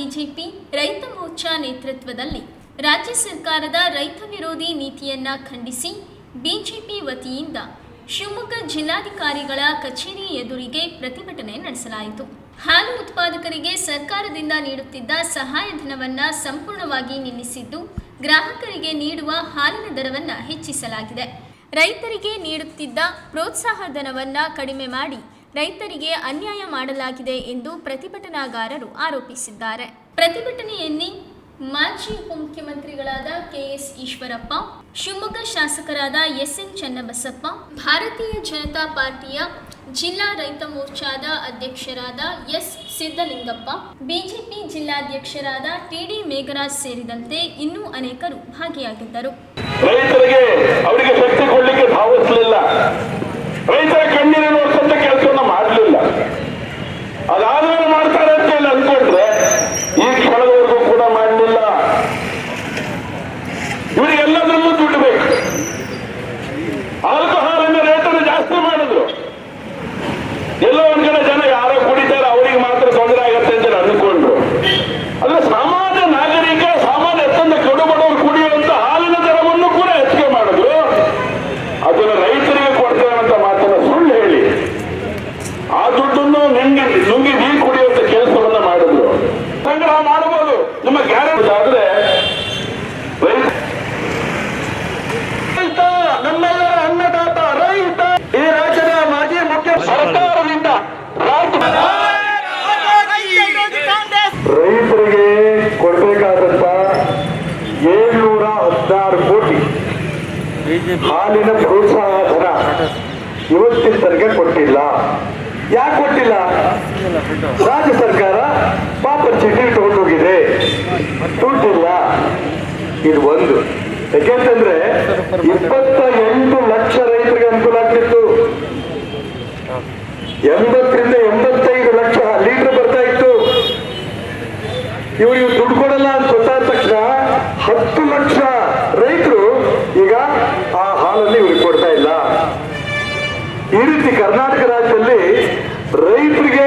BJP ರೈತ ಮೋರ್ಚಾ ನೇತೃತ್ವದಲ್ಲಿ ರಾಜ್ಯ ಸರ್ಕಾರದ ರೈತ ವಿರೋಧಿ ನೀತಿಯನ್ನ ಖಂಡಿಸಿ ಬಿಜೆಪಿ ವತಿಯಿಂದ ಶಿವಮೊಗ್ಗ ಜಿಲ್ಲಾಧಿಕಾರಿಗಳ ಕಚೇರಿ ಎದುರಿಗೆ ಪ್ರತಿಭಟನೆ ನಡೆಸಲಾಯಿತು. ಹಾಲು ಉತ್ಪಾದಕರಿಗೆ ಸರ್ಕಾರದಿಂದ ನೀಡುತ್ತಿದ್ದ ಸಹಾಯಧನವನ್ನ ಸಂಪೂರ್ಣವಾಗಿ ನಿಲ್ಲಿಸಿದ್ದು ಗ್ರಾಹಕರಿಗೆ ನೀಡುವ ಹಾಲಿನ ದರವನ್ನ ಹೆಚ್ಚಿಸಲಾಗಿದೆ. ರೈತರಿಗೆ ನೀಡುತ್ತಿದ್ದ ಪ್ರೋತ್ಸಾಹ ಧನವನ್ನ ಕಡಿಮೆ ಮಾಡಿ ರೈತರಿಗೆ ಅನ್ಯಾಯ ಮಾಡಲಾಗಿದೆ ಎಂದು ಪ್ರತಿಭಟನಾಗಾರರು ಆರೋಪಿಸಿದ್ದಾರೆ. ಪ್ರತಿಭಟನೆಯಲ್ಲಿ ಮಾಜಿ ಉಪಮುಖ್ಯಮಂತ್ರಿಗಳಾದ ಕೆಎಸ್ ಈಶ್ವರಪ್ಪ, ಶಿವಮೊಗ್ಗ ಶಾಸಕರಾದ ಎಸ್ಎನ್ ಚನ್ನಬಸಪ್ಪ, ಭಾರತೀಯ ಜನತಾ ಪಾರ್ಟಿಯ ಜಿಲ್ಲಾ ರೈತ ಮೋರ್ಚಾದ ಅಧ್ಯಕ್ಷರಾದ ಎಸ್ ಸಿದ್ದಲಿಂಗಪ್ಪ, ಬಿಜೆಪಿ ಜಿಲ್ಲಾಧ್ಯಕ್ಷರಾದ ಟಿಡಿ ಮೇಘರಾಜ್ ಸೇರಿದಂತೆ ಇನ್ನೂ ಅನೇಕರು ಭಾಗಿಯಾಗಿದ್ದರು ರೈತರಿಗೆ ಅವರಿಗೆ ಶಕ್ತಿ ಕೊಡ್ಲಿಕ್ಕೆ ಧಾವಿಸಲಿಲ್ಲ ರೈತರ ಕಣ್ಣೀರು ನೋಡ್ಸಂತ ಕೆಲಸವನ್ನ ಮಾಡಲಿಲ್ಲ ಅದಾದ್ಮೇಲೆ ಮಾಡ್ತಾರೆ ಅಂತ ಹೇಳಿ ಅನ್ಕೊಂಡ್ರೆ ಈ ಕ್ಷಣದವರೆಗೂ ಕೂಡ ಮಾಡಲಿಲ್ಲ ಇವರಿಗೆಲ್ಲದರಲ್ಲೂ ಆಲ್ಕೋಹಾಲ್ ಅನ್ನ ರೇಟನ್ನು ಜಾಸ್ತಿ ಮಾಡಿದ್ರು. ಎಲ್ಲೋ ಒಂದ್ ಕಡೆ ಜನ ಯಾರೋ ಕುಡಿತಾರೆ, ಅವರಿಗೆ ಮಾತ್ರ ತೊಂದರೆ ಆಗತ್ತೆ ಅಂತ ಅಂದ್ಕೊಂಡ್ರು ಆದ್ರೆ ಸಾಮಾನ್ಯ ನಾಗರಿಕ, ಸಾಮಾನ್ಯ ಅತ್ಯಂತ ಕಡು ಬಡವರು ಕುಡಿಯುವಂತ ಹಾಲಿನ ದರವನ್ನು ಕೂಡ ಹೆಚ್ಚಿಗೆ ಮಾಡಿದ್ರು. ಅದನ್ನು ರೈತರಿಗೆ ಕೊಡ್ತೇವೆ ಅಂತ ಮಾತನ್ನ ಸುಳ್ಳು ಹೇಳಿ. ಆ ದುಡ್ಡನ್ನು ನಿಂಗೆ, ನುಂಗಿ ನೀರು ಕುಡಿಯುವಂತ ಕೆಲಸವನ್ನ ಮಾಡಿದ್ರು. ಸಂಗ್ರಹ ಮಾಡಬಹುದು. ನಿಮ್ಮ ಗ್ಯಾರಂಟಿ ಆದ್ರೆ ರೈತ ರೈತ ನಮ್ಮೆಲ್ಲರ ಅನ್ನದಾತ ರೈತ ಈ ರಾಜ್ಯದ ಮಾಜಿ ಮುಖ್ಯ ಸರ್ಕಾರದಿಂದ ರಾಜ್ಯ ರೈತರಿಗೆ ಕೊಡಬೇಕಾದಂತ ಏಳ್ನೂರ ಹದಿನಾರು ಕೋಟಿ ಹಾಲಿನ ಪ್ರೋತ್ಸಾಹ ಧನ ಇವತ್ತಿನ ತನಕ ಕೊಟ್ಟಿಲ್ಲ. ಯಾಕೆ ಕೊಟ್ಟಿಲ್ಲ? ರಾಜ್ಯ ಸರ್ಕಾರ ಪಾಪ ಚೀಟಿ ತಗೊಂಡೋಗಿದೆ. ದುಡ್ಡಿಲ್ಲ. ಇದು ಒಂದು. ಯಾಕೆಂತಂದ್ರೆ ಇಪ್ಪತ್ತ ಎಂಟು ಲಕ್ಷ ರೈತರಿಗೆ ಅನುಕೂಲ ಆಗ್ತಿತ್ತು. ಎಂಬತ್ತರಿಂದ ಎಂಬತ್ತೈದು ಲಕ್ಷ ಲೀಟರ್ ಬರ್ತಾ ಇತ್ತು. ಇವರು ದುಡ್ಡು ಕೊಡಲ್ಲ ಅಂತ ಗೊತ್ತಾದ ತಕ್ಷಣ ಹತ್ತು ಲಕ್ಷ ರೈತರು ಈಗ ಆ ಹಾಲನ್ನು ಇವ್ರಿಗೆ ಕೊಡ್ತಾ ಇಲ್ಲ. ಈ ರೀತಿ ಕರ್ನಾಟಕ ರಾಜ್ಯದಲ್ಲಿ ರೈತರಿಗೆ